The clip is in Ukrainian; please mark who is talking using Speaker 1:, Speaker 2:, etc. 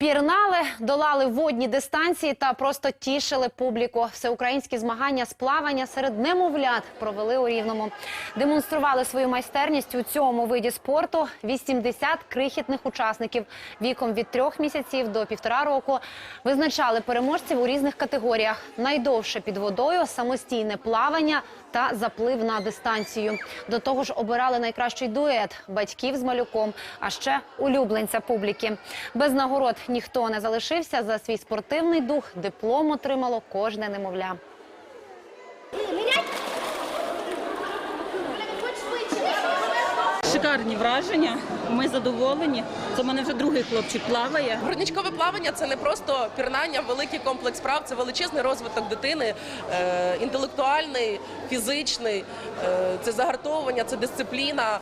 Speaker 1: Пірнали, долали водні дистанції та просто тішили публіку. Всеукраїнські змагання з плавання серед немовлят провели у Рівному. Демонстрували свою майстерність у цьому виді спорту 80 крихітних учасників віком від трьох місяців до півтора року. Визначали переможців у різних категоріях. Найдовше під водою самостійне плавання та заплив на дистанцію. До того ж, обирали найкращий дует батьків з малюком, а ще улюбленця публіки. Без нагород ніхто не залишився. За свій спортивний дух диплом отримало кожне немовля.
Speaker 2: Шикарні враження. Ми задоволені. Це в мене вже другий хлопчик плаває.
Speaker 3: Горничкове плавання це не просто пірнання, великий комплекс прав, це величезний розвиток дитини, е, інтелектуальний, фізичний, е, це загартовування, це дисципліна.